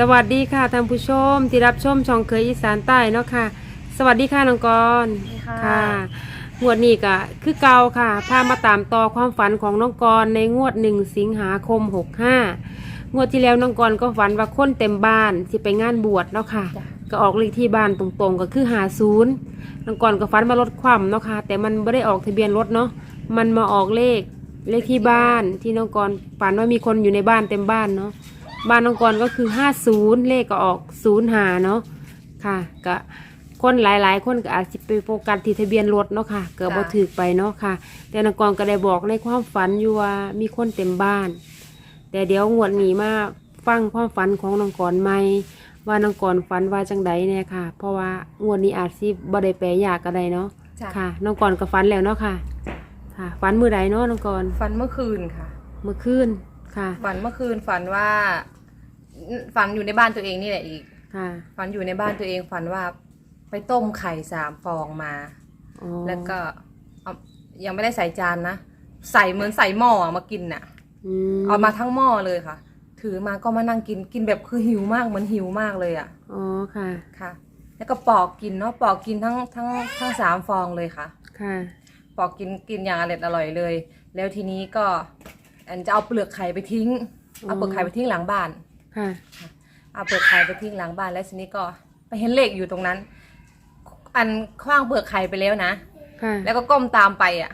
สวัสดีค่ะท่านผู้ชมที่รับชมช่องเคยอีสานใต้เนาะค่ะ สวัสดีค่ะน้องกรณ์สวัสดีค่ะค่ะ งวดนี้ก็คือเก่าค่ะพามาตามต่อความฝันของน้องกรณ์ในงวดหนึ่งสิงหาคมหกห้างวดที่แล้วน้องกรณ์ก็ฝันว่าคนเต็มบ้านที่ไปงานบวชเนาะค่ะ จ้ะ ก็ออกเลขที่บ้านตรงๆก็คือหาศูนย์น้องกรณ์ก็ฝันมาลดความเนาะค่ะ แต่มันไม่ได้ออกทะเบียนรถเนาะมันมาออกเลขเลขที่บ้านที่น้องกรณ์ฝันว่ามีคนอยู่ในบ้านเต็มบ้านเนาะ บ้านน้องกรก็คือห้าศูนย์เลขก็ออกศูนย์หาเนาะค่ะก็คนหลายๆ คนก็อาจจะไปโฟกัสที่ทะเบียนรถเนาะค่ะเกิดบ่ค่ะถือไปเนาะค่ะ แต่น้องกรก็ได้บอกในความฝันอยู่ว่ามีคนเต็มบ้าน แต่เดี๋ยวงวดนี้มาฟังความฝันของน้องกรใหม่ว่าน้องกรฝันว่าจังใดเนี่ยค่ะ เพราะว่างวดนี้อาจสิบ่ได้แปลยากก็ได้เนาะจ้ะค่ะ น้องกรก็ฝันแล้วเนาะค่ะ ค่ะฝันมื้อใดเนาะน้องกรฝันเมื่อคืนค่ะ เมื่อคืน ค่ะ ฝันเมื่อคืนฝันว่า ฝันอยู่ในบ้านตัวเองนี่แหละอีก ค่ะ ฝันอยู่ในบ้านตัวเองฝันว่าไปต้มไข่สามฟองมา อ๋อแล้วก็เอายังไม่ได้ใส่จานนะ ใส่เหมือนใส่หม้อมากินน่ะอืมเอามาทั้งหม้อเลยค่ะ ถือมาก็มานั่งกินกินแบบคือหิวมากเหมือนหิวมากเลยอะ อ๋อ ค่ะ ค่ะ แล้วก็ปอกกินเนาะปอกกินทั้งทั้งทั้งสามฟองเลยค่ะ ค่ะ ปอกกินกินอย่างอร่อยอร่อยเลย แล้วทีนี้ก็ อันจะเอาเปลือกไข่ไปทิ้ง เอาเปลือกไข่ไปทิ้งหลังบ้าน ค่ะ เอาเปลือกไข่ไปทิ้งหลังบ้านแล้วทีนี้ก็ไปเห็นเลขอยู่ตรงนั้น อันคว้างเปลือกไข่ไปแล้วนะ ค่ะ แล้วก็ก้มตามไปอะ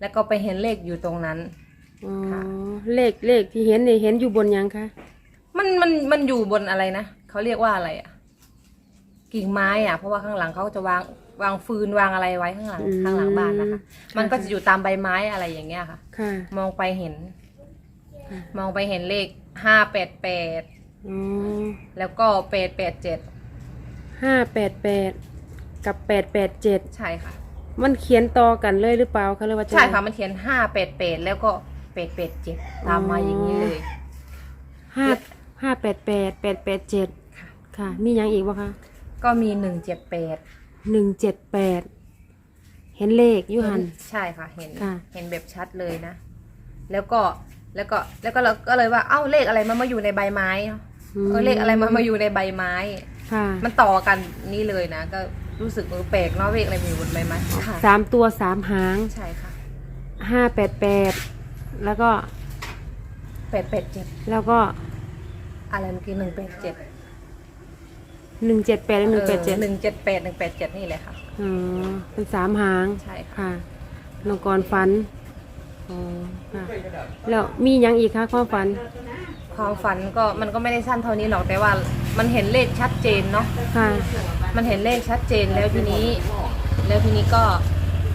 แล้วก็ไปเห็นเลขอยู่ตรงนั้น อ๋อค่ะเลขเลขที่เห็นเนี่ยเห็นอยู่บนหยังคะ มันมันมันอยู่บนอะไรนะเขาเรียกว่าอะไรอะ กิ่งไม้อะ เพราะว่าข้างหลังเขาจะวาง วางฟืนวางอะไรไว้ข้างหลังข้างหลังบ้านนะคะ มันก็จะอยู่ตามใบไม้อะไรอย่างเงี้ยค่ะ ค่ะ มองไปเห็น ค่ะ มองไปเห็นเลขห้าแปดแปดอ๋อแล้วก็แปดแปดเจ็ดห้าแปดแปดกับแปดแปดเจ็ดใช่ค่ะ มันเขียนต่อกันเลยหรือเปล่าคะหรือว่าจใช่ค่ะมันเขียนห้าแปดแปดแล้วก็แปดแปดเจ็ดตามมาอย่างนี้เลย ห้าห้าแปดแปดแปดแปดเจ็ดค่ะ ค่ะ มีหยังอีกวะคะก็มีหนึ่งเจ็ดแปด หนึ่งเจ็ดแปดเห็นเลขอยูหัน ใช่ค่ะ เห็น ค่ะ เห็นแบบชัดเลยนะ แล้วก็ แล้วก็ แล้วก็เราก็เลยว่า เอ้า เลขอะไรมันมาอยู่ในใบไม้เออเลขอะไรมันมาอยู่ในใบไม้ ค่ะมันต่อกันนี่เลยนะ ก็รู้สึกเออแปลกเนาะเลขอะไรมาอยู่บนใบไม้ค่ะ สามตัวสามหางใช่ค่ะห้าแปดแปดแล้วก็แปดแปดเจ็ดแล้วก็อะไรเมื่อกี้หนึ่งแปดเจ็ด หนึ่งเจ็ดแปดและหนึ่งแปดเจ็ดหนึ่งเจ็ดแปดหนึ่งแปดเจ็ดนี่เลยค่ะ อ๋อเป็นสามหางใช่ค่ะค่ะน้องกรฝันอ๋อค่ะแล้วมีหยังอีกคะความฝันความฝันก็มันก็ไม่ได้สั้นเท่านี้หรอกแต่ว่ามันเห็นเลขชัดเจนเนาะ ค่ะ มันเห็นเลขชัดเจนแล้วทีนี้ แล้วทีนี้ก็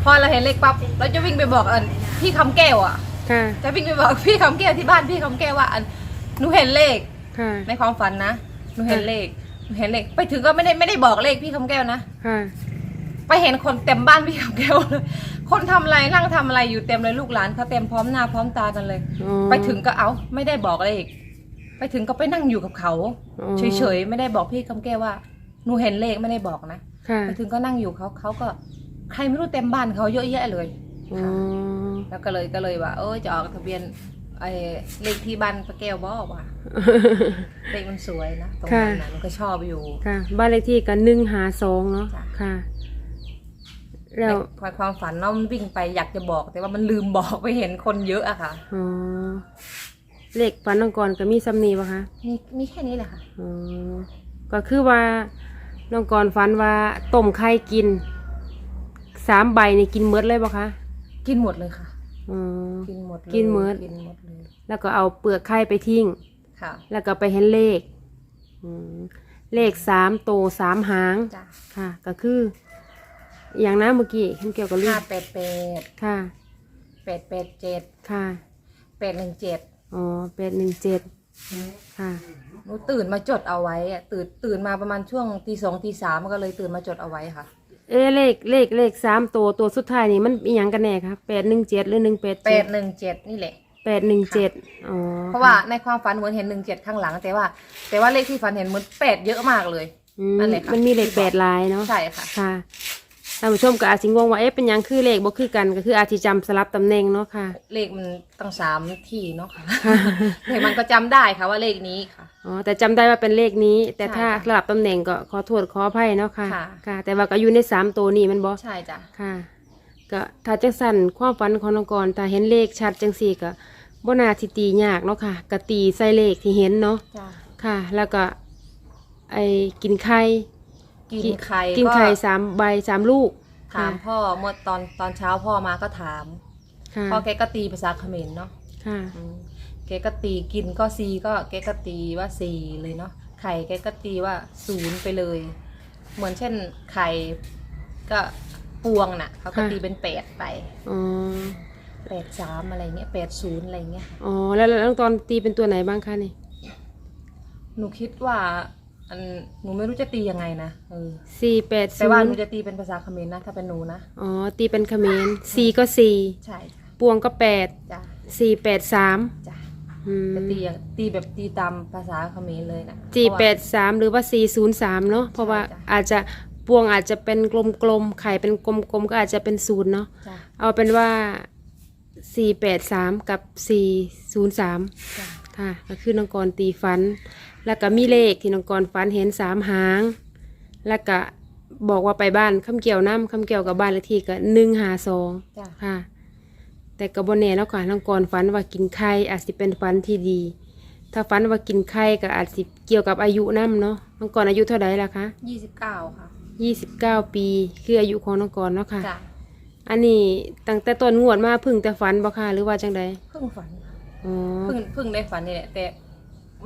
พอเราเห็นเลขปั๊บเราจะวิ่งไปบอกอันพี่คำแก้วอะ ค่ะจะวิ่งไปบอกพี่คำแก้วที่บ้านพี่คำแก้วว่าอันหนูเห็นเลขค่ะ ในความฝันนะหนูเห็นเลขหนู เห็นเลขไปถึงก็ไม่ได้ไม่ได้บอกเลขพี่คำแก้วนะค่ะ ไปเห็นคนเต็มบ้านพี่คำแก้วเลยคนทำอะไรนั่งทำอะไรอยู่เต็มเลยลูกหลานเขาเต็มพร้อมหน้าพร้อมตากันเลย อ๋อไปถึงก็เอาไม่ได้บอกเลขไปถึงก็ไปนั่งอยู่กับเขาอ๋อเฉยๆไม่ได้บอกพี่คำแก้วว่าหนูเห็นเลขไม่ได้บอกนะค่ะไปถึงก็นั่งอยู่เขาเขาก็ใครไม่รู้เต็มบ้านเขาเยอะแยะเลย อ๋อแล้วก็เลยก็เลยว่า เออจะออกทะเบียน ไอ้เลขที่บ้านป้าแก้วบอกว่าเลขมันสวยนะตรงนั้นนะมันก็ชอบอยู่ ค่ะ บ้านเลขที่กันหนึ่งหาสองเนาะจ้ะ ค่ะ แล้วในความฝันเน้องวิ่งไปอยากจะบอก แต่ว่ามันลืมบอกไปเห็นคนเยอะอะค่ะ อ๋อเลขฝันน้องกรก็มีซ้ำนีปะคะมีมีแค่นี้แหละค่ะ อ๋อก็คือว่าน้องกรฝันว่าต้มไข่กินสามใบนี่กินเมดเลยปะคะ กินหมดเลยค่ะ อ๋อกินหมดเลยกินหมด กินหมดเลยแล้วก็เอาเปลือกไข่ไปทิ้ง ค่ะแล้วก็ไปเห็นเลขอืมเลขสามโตวสามหาง จ้ะค่ะ ก็คือ อย่างนั้นเมื่อกี้เห็นเกี่ยวกับเลห้าขแปดแปดค่ะ แปดแปดเจ็ดค่ะ แปดหนึ่งเจ็ดอ๋อแปดหนึ่งเจ็ดค่ะ หนูตื่นมาจดเอาไว้อะตื่นตื่นมาประมาณช่วงตีสองตีสามก็เลยตื่นมาจดเอาไว้ค่ะ เอะเลขเลขเลขสามตัวตัวสุดท้ายนี่มันอีหยังกันแน่ครับแปดหนึ่งเจ็ดหรือหนึ่งแปดแปเจ็ดดหนึ่งเจ็ดนี่แหละ แปดหนึ่งเจ็ดอ๋อเพราะว่าในความฝันเหมือนเห็นหนึ่งเจ็ดข้างหลัง แต่ว่า แต่ว่าเลขที่ฝันเห็นเหมือนแปดเยอะมากเลย อืมนั่นแหละค่ะ มันมีเลขแปดลายเนาะใช่ค่ะ ค่ะ ท่านผู้ชมก็อาจสิงงว่าเอ๊ะเป็นหยังคือเลขบ่คือกันก็คืออาจสิจำสลับตำแหน่งเนาะค่ะ เลขมันตั้งสามที่เนาะค่ะแต่มันก็จำได้ค่ะว่าเลขนี้ค่ะ อ๋อแต่จำได้ว่าเป็นเลขนี้ แต่ถ้าใช่ค่ะสลับตำแหน่งก็ขอโทษขออภัยเนาะค่ะค่ะ ค่ะ แต่ว่าก็อยู่ในสามตัวนี้แมันบ่ ใช่จ้ะ ค่ะก็ถ้าจังสั่นความฝันของน้องกรถ้าเห็นเลขชัดจังสี่ก็บ่น่าสิตียากเนาะค่ะก็ตีใส่เลขที่เห็นเนาะจ้ะ ค่ะ แล้วก็ไอ้กินไข่ กินไข่กินไข่สามใบสามลูก ถามพ่อเมื่อตอนตอนเช้าพ่อมาก็ถามค่ะพ่อแกก็ตีภาษาเขมรเนาะค่ะอืมแกก็ตีกินก็ซีก็แกก็ตีว่าซีเลยเนาะไข่แกก็ตีว่าศูนย์ไปเลย เหมือนเช่นไข่ก็ปวงน่ะเขาก็ค่ะตีเป็นแปดไปอ๋อแปดสามอะไรเงี้ยแปดศูนย์อะไรเงี้ยอ๋อแล้วแล้วน้องตอนตีเป็นตัวไหนบ้างคะนี่หนูคิดว่า อันหนูไม่รู้จะตียังไงนะเออสี่แปดแต่ศูว่าหนนูย์จะตีเป็นภาษาเขมรนะถ้าเป็นหนูนะอ๋อ ตีเป็นเขมรสี่ก็สี่ใช่จ้ะปวงก็แปดจ้ะสี่แปดสามจ้ะอืมจะตีอย่างตีแบบตีตามภาษาเขมรเลยนะสี่เพราะว่าแปดสามหรือว่าสี่ศูนย์สามเนาะเพราะว่าจ้ะอาจจะปวงอาจจะเป็นกลมๆไข่เป็นกลมๆก็อาจจะเป็นศูนย์เนาะจ้ะเอาเป็นว่าสี่แปดสามกับสี่ศูนย์สามจ้ะ ค่ะก็คือน้องกรตีฟัน แล้วก็มีเลขที่น้องกรฟันเห็นสามหาง แล้วก็บอกว่าไปบ้านคำเกี่ยวน้ำคำเกี่ยวกับบ้านเลขที่ก็หนึ่งหาสองจ้ะ ค่ะ แต่กระบนแน่แล้วค่ะน้องกรฝันว่ากินไข่อาจสิเป็นฝันที่ดี ถ้าฝันว่ากินไข่ก็อาจสิเกี่ยวกับอายุน้ำเนาะน้องกรอายุเท่าไหร่ล่ะคะยี่สิบเก้าค่ะยี่สิบเก้าปีคืออายุของน้องกรเนาะค่ะ จ้ะอันนี้ตั้งแต่ต้นงวดมาเพึ่งแต่ฝันบ่ค่ะหรือว่าจังใด เพิ่งฝันค่ะ อ๋อเพิ่งเพิ่งได้ฝันนี่แหละแต่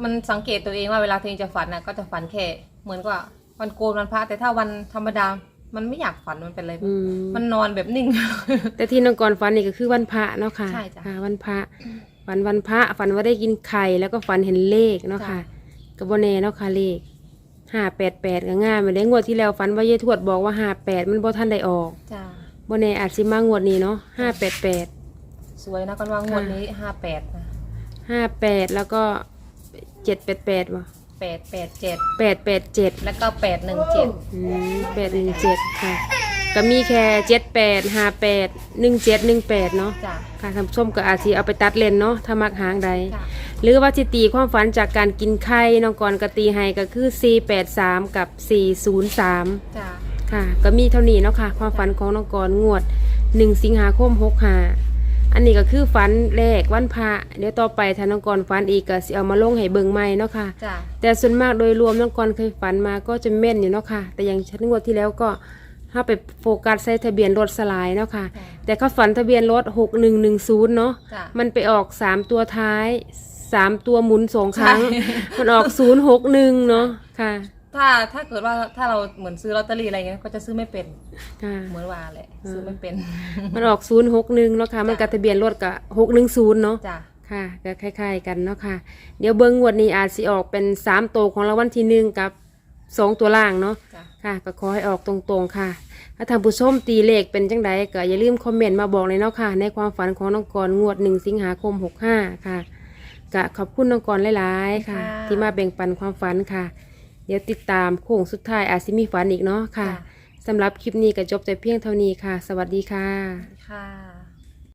มันสังเกตตัวเองว่าเวลาตัวเองจะฝันนะก็จะฝันแค่เหมือนกับวันโกนวันพระแต่ถ้าวันธรรมดา มันไม่อยากฝันมันเป็นอะไรอืมมันนอนแบบนิ่ง แต่ที่น้องกรฝันนี่ก็คือวันพระเนาะค่ะใช่จ้ะ ค่ะวันพระฝันวันพระฝันว่าได้กินไข่แล้วก็ฝันเห็นเลขเนาะค่ะจ้กระบแน่เนาะค่ะเลขห้าแปดแปดก็ง่ายมาได้งวดที่แล้วฝันว่ายายทวดบอกว่าห้าแปดมันบ่ทันได้ออกจ้าบ่แน่อาจสิมางวดนี้เนาะห้าแปดแปด สวยนะกันว่างวดนี้ห้าแปดนะ ห้าแปดแล้วก็เจ็ดแปดแปดวะแปดแปดเจ็ดแปดแปดเจ็ดแล้วก็แปดหนึ่งเจ็ดอืมแปดหนึ่งเจ็ดค่ะ ก็มีแค่เจ็ดแปดห้าแปดหนึ่งเจ็ดหนึ่งแปดเนาะจ้าค่ะท่านผู้ชมก็อาจสิเอาไปตัดเลนเนาะถ้ามักหางใด จ้าหรือว่าสิตีความฝันจากการกินไข่น้องกรกตีให้ก็คือ 483 กับ 403 จ้าค่ะก็มีเท่านี้เนาะค่ะ ความฝันของน้องกรงวด 1 สิงหาคม65 อันนี้ก็คือฝันแรกวันพระเดี๋ยวต่อไปถ้าน้องกรฝันอีกก็สิเอามาลงให้เบิ่งใหม่เนาะค่ะ จ้าแต่ส่วนมากโดยรวมน้องกรเคยฝันมาก็จะแม่นอยู่เนาะค่ะ แต่อย่างชั้นงวดที่แล้วก็ถ้าไปโฟกัสใส่ทะเบียนรถสลายเนาะค่ะ แต่เขาฝันทะเบียนรถ6110เนาะ จ้ามันไปออกสามตัวท้ายสามตัวหมุนสองครั้ง ใช่ มันออกศูนย์หกหนึ่งเนาะค่ะ ถ้าถ้าเกิดว่าถ้าเราเหมือนซื้อลอตเตอรี่อะไรเงี้ยก็จะซื้อไม่เป็นค่ะ เหมือนว่าแหละซื้อไม่เป็น มันออกศูนย์หกหนึ่งเนาะค่ะ มันกับทะเบียนรถกับหกหนึ่งศูนย์เนาะ จ้าค่ะก็คล้ายๆกันเนาะค่ะ เดี๋ยวเบิ้งงวดนี้อาจสิออกเป็นสามตัวของรางวัลที่หนึ่งกับสองตัวล่างเนาะ จ้าค่ะ ก็ขอให้ออกตรงๆค่ะ ถ้าท่านผู้ชมตีเลขเป็นจังใดก็อย่าลืมคอมเมนต์มาบอกเลยเนาะค่ะ ในความฝันของน้องกรงวดหนึ่งสิงหาคมหกห้าค่ะก็ขอบคุณน้องกรหลายๆค่ะ ที่มาแบ่งปันความฝันค่ะ เดี๋ยวติดตามโค้งสุดท้ายอาจสิมีฝันอีกเนาะค่ะจ้าสำหรับคลิปนี้ก็จบแต่เพียงเท่านี้ค่ะ สวัสดีค่ะ ค่ะ